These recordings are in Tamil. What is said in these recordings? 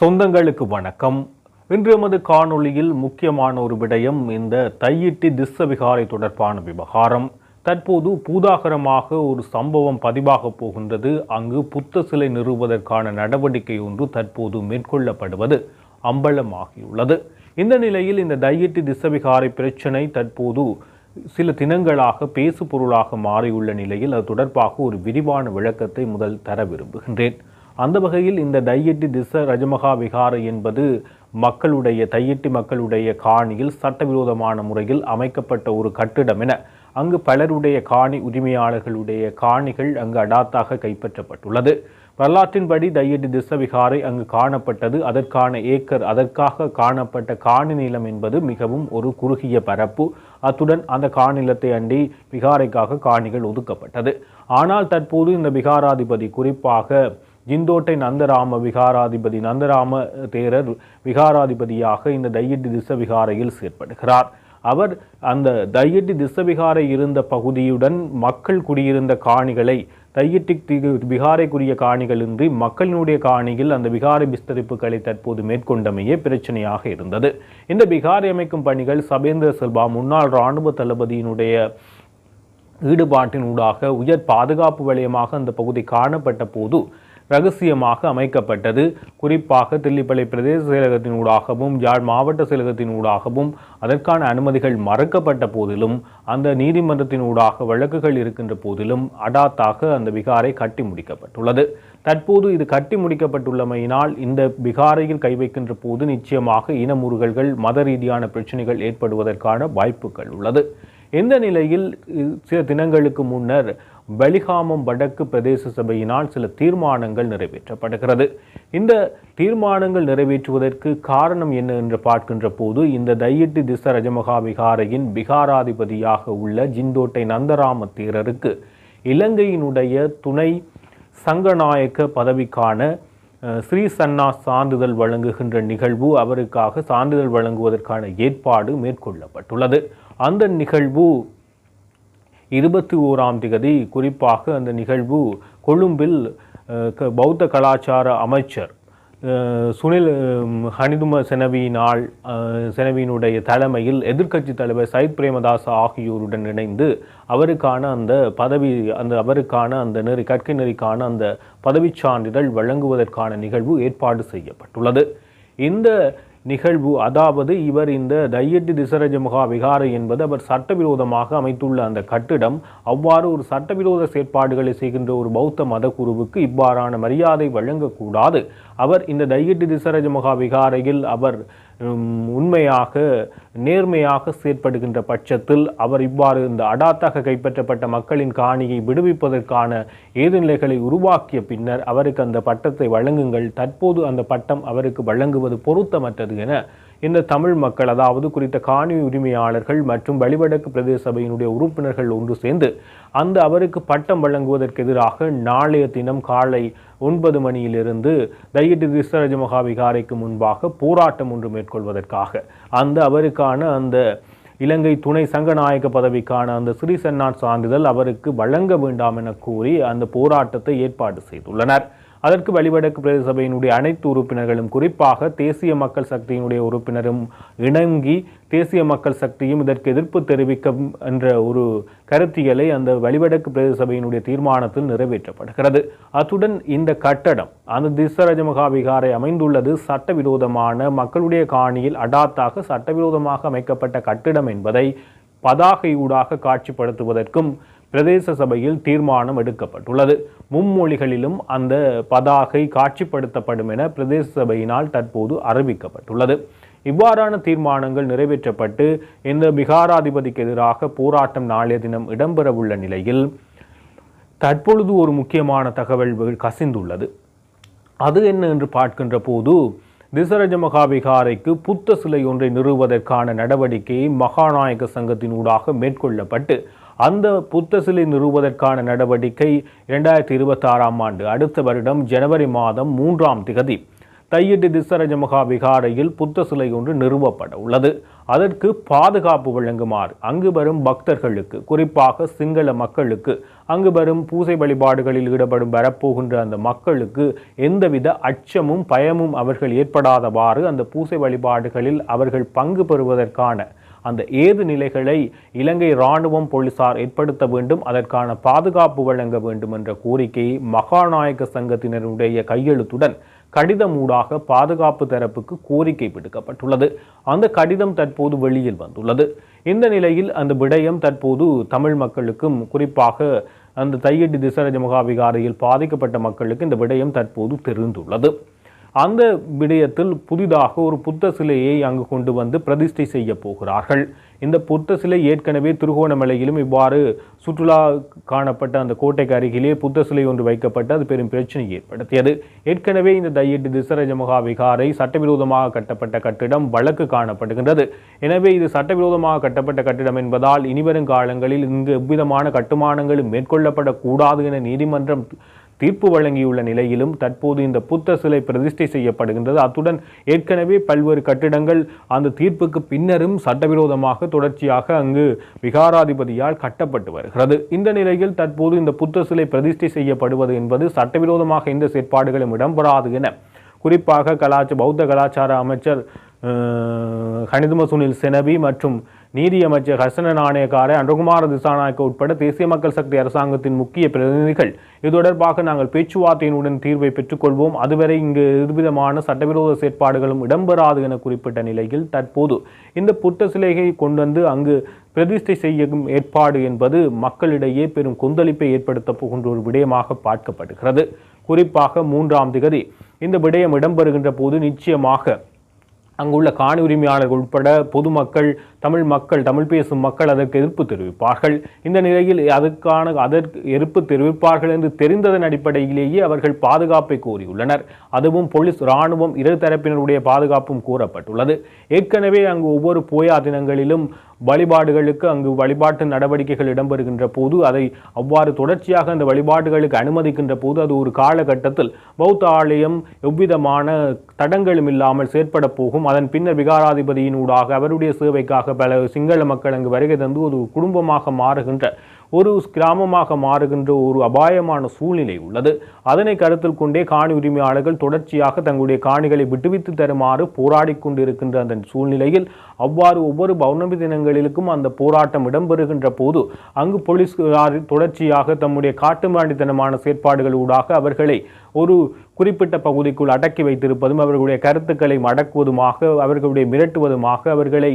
சொந்தங்களுக்கு வணக்கம். இன்று எமது காணொளியில் முக்கியமான ஒரு விடயம் இந்த தையிட்டி திஸ்ஸ விகாரை தொடர்பான விவகாரம். தற்போது பூதாகரமாக ஒரு சம்பவம் பதிவாக போகின்றது. அங்கு புத்த சிலை நிறுவுவதற்கான நடவடிக்கை ஒன்று தற்போது மேற்கொள்ளப்படுவது அம்பலமாகியுள்ளது. இந்த நிலையில் இந்த தையிட்டி திசவிகாரை பிரச்சினை தற்போது சில தினங்களாக பேசு பொருளாக மாறியுள்ள நிலையில் அது தொடர்பாக ஒரு விரிவான விளக்கத்தை முதல் தர விரும்புகின்றேன். அந்த வகையில் இந்த தையட்டி திச ரஜமகா விகாரை என்பது மக்களுடைய தையட்டி மக்களுடைய காணியில் சட்டவிரோதமான முறையில் அமைக்கப்பட்ட ஒரு கட்டிடம் என அங்கு பலருடைய காணி உரிமையாளர்களுடைய காணிகள் அங்கு அடாத்தாக கைப்பற்றப்பட்டுள்ளது. வரலாற்றின்படி தையடி திசவிகாரை அங்கு காணப்பட்டது. அதற்கான ஏக்கர் அதற்காக காணப்பட்ட காணி நிலம் என்பது மிகவும் ஒரு குறுகிய பரப்பு. அத்துடன் அந்த காணிலத்தை அண்டி விகாரைக்காக காணிகள் ஒதுக்கப்பட்டது. ஆனால் தற்போது இந்த விகாராதிபதி குறிப்பாக ஜிந்தோட்டை நந்தராம விகாராதிபதி நந்தராம தேரர் விகாராதிபதியாக இந்த தையட்டி திச விகாரையில் செயற்படுகிறார். அவர் அந்த தையட்டி திச விகாரை இருந்த பகுதியுடன் மக்கள் குடியிருந்த காணிகளை தையட்டி தி- காணிகள் காணிகளின்றி மக்களினுடைய காணியில் அந்த விகாரை விஸ்தரிப்புகளை தற்போது மேற்கொண்டமையே பிரச்சனையாக இருந்தது. இந்த விகாரை அமைக்கும் பணிகள் சபேந்திர செல்வா முன்னாள் இராணுவ தளபதியினுடைய ஈடுபாட்டினூடாக உயர் பாதுகாப்பு வலயமாக அந்த பகுதி காணப்பட்ட போது ரகசியமாக அமைக்கப்பட்டது. குறிப்பாக தில்லிப்பளை பிரதேச செயலகத்தின் ஊடாகவும் யாழ் மாவட்ட செயலகத்தின் ஊடாகவும் அதற்கான அனுமதிகள் மறுக்கப்பட்ட போதிலும் அந்த நீதிமன்றத்தின் ஊடாக வழக்குகள் இருக்கின்ற போதிலும் அடாத்தாக அந்த விகாரை கட்டி முடிக்கப்பட்டுள்ளது. தற்போது இது கட்டி முடிக்கப்பட்டுள்ளமையினால் இந்த பிகாரையில் கை வைக்கின்ற போது நிச்சயமாக இனமுறுகல்கள் மத ரீதியான பிரச்சனைகள் ஏற்படுவதற்கான வாய்ப்புகள் உள்ளது. இந்த நிலையில் சில தினங்களுக்கு முன்னர் பலிகாமம் வடக்கு பிரதேச சபையினால் சில தீர்மானங்கள் நிறைவேற்றப்படுகிறது. இந்த தீர்மானங்கள் நிறைவேற்றுவதற்கு காரணம் என்ன என்று பார்க்கின்ற போது இந்த தையிட்டு திச ரஜமகா விகாரையின் பிகாராதிபதியாக உள்ள ஜிந்தோட்டை நந்தராம தீரருக்கு இலங்கையினுடைய துணை சங்கநாயக்க பதவிக்கான ஸ்ரீ சன்னா சான்றிதழ் வழங்குகின்ற நிகழ்வு அவருக்காக சான்றிதழ் வழங்குவதற்கான ஏற்பாடு மேற்கொள்ளப்பட்டுள்ளது. அந்த நிகழ்வு இருபத்தி ஓராம் திகதி குறிப்பாக அந்த நிகழ்வு கொழும்பில் க- பௌத்த கலாச்சார அமைச்சர் சுனில் ஹனிதும செனவியினால் செனவியினுடைய தலைமையில் எதிர்க்கட்சி தலைவர் சயித் பிரேமதாஸ் ஆகியோருடன் இணைந்து அவருக்கான அந்த பதவி அந்த அவருக்கான அந்த நெறி கற்கை நெறிக்கான அந்த பதவிச் சான்றிதழ் வழங்குவதற்கான நிகழ்வு ஏற்பாடு செய்யப்பட்டுள்ளது. இந்த நிகழ்வு. அதாவது இவர் இந்த தையட்டி திசரஜமுகா விகாரை என்பது அவர் சட்டவிரோதமாக அமைத்துள்ள அந்த கட்டிடம். அவ்வாறு ஒரு சட்டவிரோத செயற்பாடுகளை செய்கின்ற ஒரு பௌத்த மத குருவுக்கு இவ்வாறான மரியாதை வழங்கக்கூடாது. அவர் இந்த தையட்டி திசரஜமுகா விகாரையில் அவர் உண்மையாக நேர்மையாக செயற்படுகின்ற பட்சத்தில் அவர் இவ்வாறு இந்த அடாத்தாக கைப்பற்றப்பட்ட மக்களின் காணியை விடுவிப்பதற்கான ஏதுநிலைகளை உருவாக்கிய பின்னர் அவருக்கு அந்த பட்டத்தை வழங்குங்கள். தற்போது அந்த பட்டம் அவருக்கு வழங்குவது பொருத்தமற்றது என இந்த தமிழ் மக்கள் அதாவது குறித்த காணி உரிமையாளர்கள் மற்றும் வழிவடக்கு பிரதேச சபையினுடைய உறுப்பினர்கள் ஒன்று சேர்ந்து அந்த அவருக்கு பட்டம் வழங்குவதற்கு எதிராக நாளைய தினம் காலை ஒன்பது மணியிலிருந்து தையிட்டு திசரஜ மகாவிகாரைக்கு முன்பாக போராட்டம் ஒன்று மேற்கொள்வதற்காக அந்த அவருக்கான அந்த இலங்கை துணை சங்கநாயக பதவிக்கான அந்த ஸ்ரீ சான்றிதழ் அவருக்கு வழங்க வேண்டாம் என கூறி அந்த போராட்டத்தை ஏற்பாடு செய்துள்ளனர். அதற்கு வழிவடக்கு பிரதேச சபையினுடைய அனைத்து உறுப்பினர்களும் குறிப்பாக தேசிய மக்கள் சக்தியினுடைய உறுப்பினரும் இணங்கி தேசிய மக்கள் சக்தியும் இதற்கு எதிர்ப்பு தெரிவிக்கும் என்ற ஒரு கருத்தியலை அந்த வழிவடக்கு பிரதேச சபையினுடைய தீர்மானத்தில் நிறைவேற்றப்படுகிறது. அத்துடன் இந்த கட்டடம் அந்த திசரஜமகா விகாரை அமைந்துள்ளது. சட்டவிரோதமான மக்களுடைய காணியில் அடாத்தாக சட்டவிரோதமாக அமைக்கப்பட்ட கட்டிடம் என்பதை பதாகையூடாக காட்சிப்படுத்துவதற்கும் பிரதேச சபையில் தீர்மானம் எடுக்கப்பட்டுள்ளது. மும்மொழிகளிலும் அந்த பதாகை காட்சிப்படுத்தப்படும் என பிரதேச சபையினால் தற்போது அறிவிக்கப்பட்டுள்ளது. இவ்வாறான தீர்மானங்கள் நிறைவேற்றப்பட்டு இந்த பிகாராதிபதிக்கு எதிராக போராட்டம் நாளைய தினம் இடம்பெறவுள்ள நிலையில் தற்பொழுது ஒரு முக்கியமான தகவல் கசிந்துள்ளது. அது என்ன என்று பார்க்கின்ற போது திசரஜ மகாவிகாரைக்கு புத்த சிலை ஒன்றை நிறுவுவதற்கான நடவடிக்கையை மகாநாயக சங்கத்தின் ஊடாக மேற்கொள்ளப்பட்டு அந்த புத்த சிலை நிறுவுவதற்கான நடவடிக்கை இரண்டாயிரத்தி இருபத்தாறாம் ஆண்டு அடுத்த வருடம் ஜனவரி மாதம் மூன்றாம் திகதி. தையிட்டு திசரஜமகா விகாரையில் புத்த சிலை ஒன்று நிறுவப்பட உள்ளது. அதற்கு பாதுகாப்பு வழங்குமாறு அங்கு வரும் பக்தர்களுக்கு குறிப்பாக சிங்கள மக்களுக்கு அங்கு வரும் பூசை வழிபாடுகளில் ஈடுபடும் வரப்போகின்ற அந்த மக்களுக்கு எந்தவித அச்சமும் பயமும் அவர்கள் ஏற்படாதவாறு அந்த பூசை வழிபாடுகளில் அவர்கள் பங்கு பெறுவதற்கான அந்த ஏது நிலைகளை இலங்கை இராணுவம் போலீசார் ஏற்படுத்த வேண்டும் அதற்கான பாதுகாப்பு வழங்க வேண்டும் என்ற கோரிக்கை மகாநாயக சங்கத்தினருடைய கையெழுத்துடன் கடிதம் ஊடாக பாதுகாப்பு தரப்புக்கு கோரிக்கை விடுக்கப்பட்டுள்ளது. அந்த கடிதம் தற்போது வெளியில் வந்துள்ளது. இந்த நிலையில் அந்த விடயம் தற்போது தமிழ் மக்களுக்கும் குறிப்பாக அந்த தையடி திசரஜ மகாவிகாரையில் பாதிக்கப்பட்ட மக்களுக்கு இந்த விடயம் தற்போது தெரிந்துள்ளது. அந்த விடயத்தில் புதிதாக ஒரு புத்த சிலையை அங்கு கொண்டு வந்து பிரதிஷ்டை செய்ய போகிறார்கள். இந்த புத்த சிலை ஏற்கனவே திருகோணமலையிலும் இவ்வாறு சுற்றுலா காணப்பட்ட அந்த கோட்டைக்கு அருகிலே புத்த சிலை ஒன்று வைக்கப்பட்டு அது பெரும் பிரச்சனை ஏற்படுத்தியது. ஏற்கனவே இந்த தையீட்டு திசரஜ மகா விகாரை சட்டவிரோதமாக கட்டப்பட்ட கட்டிடம் வழக்கு காணப்படுகின்றது. எனவே இது சட்டவிரோதமாக கட்டப்பட்ட கட்டிடம் என்பதால் இனிவரும் காலங்களில் இங்கு எவ்விதமான கட்டுமானங்களும் மேற்கொள்ளப்படக்கூடாது என நீதிமன்றம் தீர்ப்பு வழங்கியுள்ள நிலையிலும் தற்போது இந்த புத்த சிலை பிரதிஷ்டை செய்யப்படுகின்றது. அத்துடன் ஏற்கனவே பல்வேறு கட்டிடங்கள் அந்த தீர்ப்புக்கு பின்னரும் சட்டவிரோதமாக தொடர்ச்சியாக அங்கு விகாராதிபதியால் கட்டப்பட்டு வருகிறது. இந்த நிலையில் தற்போது இந்த புத்த சிலை பிரதிஷ்டை செய்யப்படுவது என்பது சட்டவிரோதமாக எந்த செயற்பாடுகளும் இடம்பெறாது என குறிப்பாக கலாச்சார பௌத்த கலாச்சார அமைச்சர் ஹனிதும சுனில் செனவி மற்றும் நீதியமைச்சர் ஹசன நாணயக்கார அன்றகுமார திசாநாயக்க உட்பட தேசிய மக்கள் சக்தி அரசாங்கத்தின் முக்கிய பிரதிநிதிகள். இது தொடர்பாக நாங்கள் பேச்சுவார்த்தையினுடன் தீர்வை பெற்றுக்கொள்வோம். அதுவரை இங்கு எதுவிதமான சட்டவிரோத செயற்பாடுகளும் இடம்பெறாது என குறிப்பிட்ட நிலையில் தற்போது இந்த புத்த சிலையை கொண்டு வந்து அங்கு பிரதிஷ்டை செய்யும் ஏற்பாடு என்பது மக்களிடையே பெரும் கொந்தளிப்பை ஏற்படுத்தப் போகின்ற ஒரு விடயமாக பார்க்கப்படுகிறது. குறிப்பாக மூன்றாம் திகதி இந்த விடயம் இடம்பெறுகின்ற போது நிச்சயமாக அங்குள்ள காணி உரிமையாளர்கள் உட்பட பொதுமக்கள் தமிழ் மக்கள் தமிழ் பேசும் மக்கள் அதற்கு எதிர்ப்பு தெரிவிப்பார்கள். இந்த நிலையில் அதற்கான அதற்கு எதிர்ப்பு தெரிவிப்பார்கள் என்று தெரிந்ததன் அடிப்படையிலேயே அவர்கள் பாதுகாப்பை கோரியுள்ளனர். அதுவும் போலீஸ் இராணுவம் இரு தரப்பினருடைய பாதுகாப்பும் கூறப்பட்டுள்ளது. ஏற்கனவே அங்கு ஒவ்வொரு போயா தினங்களிலும் வழிபாடுகளுக்கு அங்கு வழிபாட்டு நடவடிக்கைகள் இடம்பெறுகின்ற போது அதை அவ்வாறு தொடர்ச்சியாக அந்த வழிபாடுகளுக்கு அனுமதிக்கின்ற போது அது ஒரு காலகட்டத்தில் பௌத்த ஆலயம் எவ்விதமான தடங்களும் இல்லாமல் செயற்பட போகும் அதன் பின்னர் விகாராதிபதியின் ஊடாக அவருடைய சேவைக்காக பல சிங்கள மக்கள் அங்கு வருகை தந்து ஒரு குடும்பமாக மாறுகின்ற ஒரு கிராமமாக மாறுகின்ற ஒரு அபாயமான சூழ்நிலை உள்ளது. அதனை கருத்தில் கொண்டே காணி உரிமையாளர்கள் தொடர்ச்சியாக தங்களுடைய காணிகளை விட்டுவித்து தருமாறு போராடி கொண்டிருக்கின்ற அந்த சூழ்நிலையில் அவ்வாறு ஒவ்வொரு பௌர்ணமி தினங்களிலும் அந்த போராட்டம் இடம்பெறுகின்ற போது அங்கு போலீஸ்கார் தொடர்ச்சியாக தம்முடைய காட்டுமாண்டித்தனமான செயற்பாடுகள் ஊடாக அவர்களை ஒரு குறிப்பிட்ட பகுதிக்குள் அடக்கி வைத்திருப்பதும் அவர்களுடைய கருத்துக்களை மடக்குவதுமாக அவர்களுடைய மிரட்டுவதுமாக அவர்களை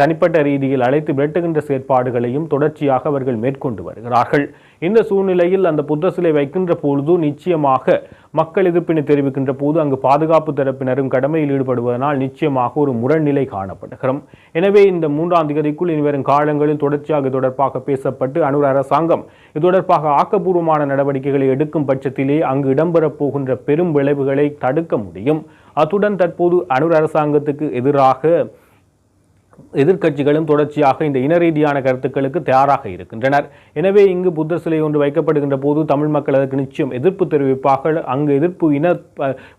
தனிப்பட்ட ரீதியில் அழைத்து விரட்டுகின்ற செயற்பாடுகளையும் தொடர்ச்சியாக அவர்கள் மேற்கொண்டு வருகிறார்கள். இந்த சூழ்நிலையில் அந்த புத்த சிலை வைக்கின்ற பொழுது நிச்சயமாக மக்கள் எதிர்ப்பினை தெரிவிக்கின்ற போது அங்கு பாதுகாப்பு தரப்பினரும் கடமையில் ஈடுபடுவதனால் நிச்சயமாக ஒரு முரண்நிலை காணப்படுகிறோம். எனவே இந்த மூன்றாம் தேதிக்குள் இனி வரும் காலங்களில் தொடர்ச்சியாக இது தொடர்பாக பேசப்பட்டு அனுர் அரசாங்கம் இது தொடர்பாக ஆக்கப்பூர்வமான நடவடிக்கைகளை எடுக்கும் பட்சத்திலே அங்கு இடம்பெறப் போகின்ற பெரும் விளைவுகளை தடுக்க முடியும். அத்துடன் தற்போது அனுர் அரசாங்கத்துக்கு எதிராக எதிர்க்கட்சிகளும் தொடர்ச்சியாக இந்த இன ரீதியான கருத்துக்களுக்கு தயாராக இருக்கின்றனர். எனவே இங்கு புத்தர் சிலை ஒன்று வைக்கப்படுகின்ற போது தமிழ் மக்கள் அதற்கு நிச்சயம் எதிர்ப்பு தெரிவிப்பார்கள். அங்கு எதிர்ப்பு இன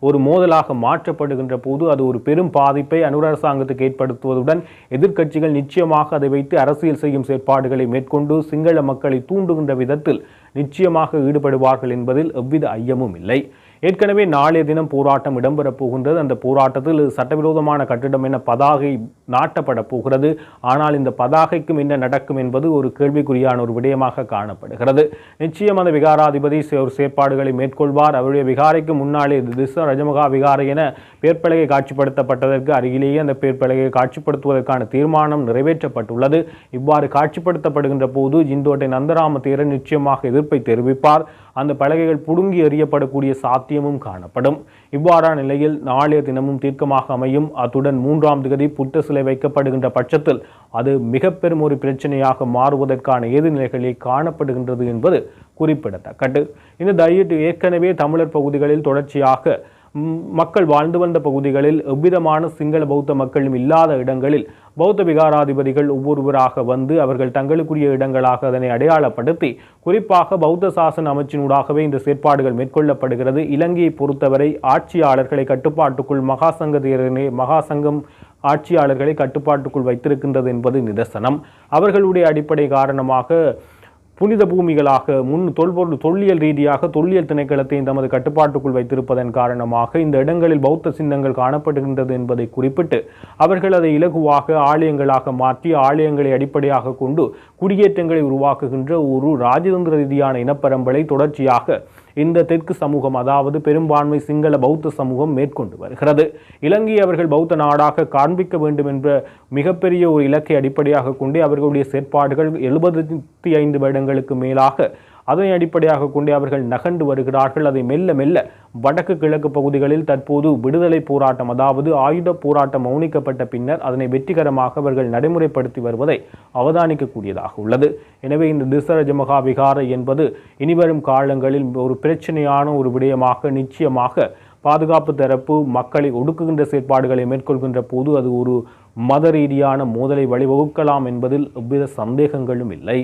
ஒரு மோதலாக மாற்றப்படுகின்ற போது அது ஒரு பெரும் பாதிப்பை அனுர அரசாங்கத்துக்கு ஏற்படுத்துவதுடன் எதிர்க்கட்சிகள் நிச்சயமாக அதை வைத்து அரசியல் செய்யும் செயற்பாடுகளை மேற்கொண்டு சிங்கள மக்களை தூண்டுகின்ற விதத்தில் நிச்சயமாக ஈடுபடுவார்கள் என்பதில் எவ்வித ஐயமும் இல்லை. ஏற்கனவே நாளைய தினம் போராட்டம் இடம்பெறப் போகின்றது. அந்த போராட்டத்தில் சட்டவிரோதமான கட்டிடம் என பதாகை நாட்டப்பட போகிறது. ஆனால் இந்த பதாகைக்கும் என்ன நடக்கும் என்பது ஒரு கேள்விக்குறியான ஒரு விடயமாக காணப்படுகிறது. நிச்சயம் அந்த விகாராதிபதி செ- ஒரு செயற்பாடுகளை மேற்கொள்வார். அவருடைய விகாரைக்கு முன்னாலே இது திச ரஜமகா விகாரை என பேர்ப்பலகை காட்சிப்படுத்தப்பட்டதற்கு அருகிலேயே அந்த பேர்ப்பலகையை காட்சிப்படுத்துவதற்கான தீர்மானம் நிறைவேற்றப்பட்டுள்ளது. இவ்வாறு காட்சிப்படுத்தப்படுகின்ற போது ஜிந்தோட்டை நந்தராம தேரர் நிச்சயமாக எதிர்ப்பை தெரிவிப்பார். அந்த பலகைகள் புடுங்கி எறியப்படக்கூடிய சாத்தியமும் காணப்படும். இவ்வாறான நிலையில் நாளைய தினமும் தீர்க்கமாக அமையும். அத்துடன் மூன்றாம் திகதி புத்த சிலை வைக்கப்படுகின்ற பட்சத்தில் அது மிக பெரும் ஒரு பிரச்சனையாக மாறுவதற்கான ஏது நிலைகளில் காணப்படுகின்றது என்பது குறிப்பிடத்தக்கது. இந்த தையீட்டு ஏற்கனவே தமிழர் பகுதிகளில் தொடர்ச்சியாக மக்கள் வாழ்ந்து வந்த பகுதிகளில் எவ்விதமான சிங்கள பௌத்த மக்களும் இல்லாத இடங்களில் பௌத்த விகாராதிபதிகள் ஒவ்வொருவராக வந்து அவர்கள் தங்களுக்குரிய இடங்களாக அதனை அடையாளப்படுத்தி குறிப்பாக பௌத்த சாசன அமைச்சினூடாகவே இந்த செயற்பாடுகள் மேற்கொள்ளப்படுகிறது. இலங்கையை பொறுத்தவரை ஆட்சியாளர்களை கட்டுப்பாட்டுக்குள் மகாசங்கத்தினரே மகாசங்கம் ஆட்சியாளர்களை கட்டுப்பாட்டுக்குள் வைத்திருக்கின்றது என்பது நிதர்சனம். அவர்களுடைய அடிப்படை காரணமாக புனித பூமிகளாக முன் தொல்பொருள் தொல்லியல் ரீதியாக தொல்லியல் திணைக்களத்தை தமது கட்டுப்பாட்டுக்குள் வைத்திருப்பதன் காரணமாக இந்த இடங்களில் பௌத்த சின்னங்கள் காணப்படுகின்றது என்பதை குறிப்பிட்டு அவர்கள் அதை இலகுவாக ஆலயங்களாக மாற்றி ஆலயங்களை அடிப்படையாக கொண்டு குடியேற்றங்களை உருவாக்குகின்ற ஒரு ராஜதந்திர ரீதியான இனப்பரம்பலை தொடர்ச்சியாக இந்த தெற்கு சமூகம் அதாவது பெரும்பான்மை சிங்கள பௌத்த சமூகம் மேற்கொண்டு வருகிறது. இலங்கை அவர்கள் பௌத்த நாடாக காண்பிக்க வேண்டும் என்ற மிகப்பெரிய ஒரு இலக்கை அடிப்படையாக கொண்டு அவர்களுடைய செயற்பாடுகள் எழுபத்தி ஐந்து வருடங்களுக்கு மேலாக அதனை அடிப்படையாக கொண்டு அவர்கள் நகண்டு வருகிறார்கள். அதை மெல்ல மெல்ல வடக்கு கிழக்கு பகுதிகளில் தற்போது விடுதலை போராட்டம் அதாவது ஆயுத போராட்டம் மௌனிக்கப்பட்ட பின்னர் அதனை வெற்றிகரமாக அவர்கள் நடைமுறைப்படுத்தி வருவதை அவதானிக்கக்கூடியதாக உள்ளது. எனவே இந்த திசரஜ மகா விகாரை என்பது இனிவரும் காலங்களில் ஒரு பிரச்சனையான ஒரு விடயமாக நிச்சயமாக பாதுகாப்பு தரப்பு மக்களை ஒடுக்குகின்ற செயற்பாடுகளை மேற்கொள்கின்ற போது அது ஒரு மத ரீதியான மோதலை வழிவகுக்கலாம் என்பதில் எவ்வித சந்தேகங்களும் இல்லை.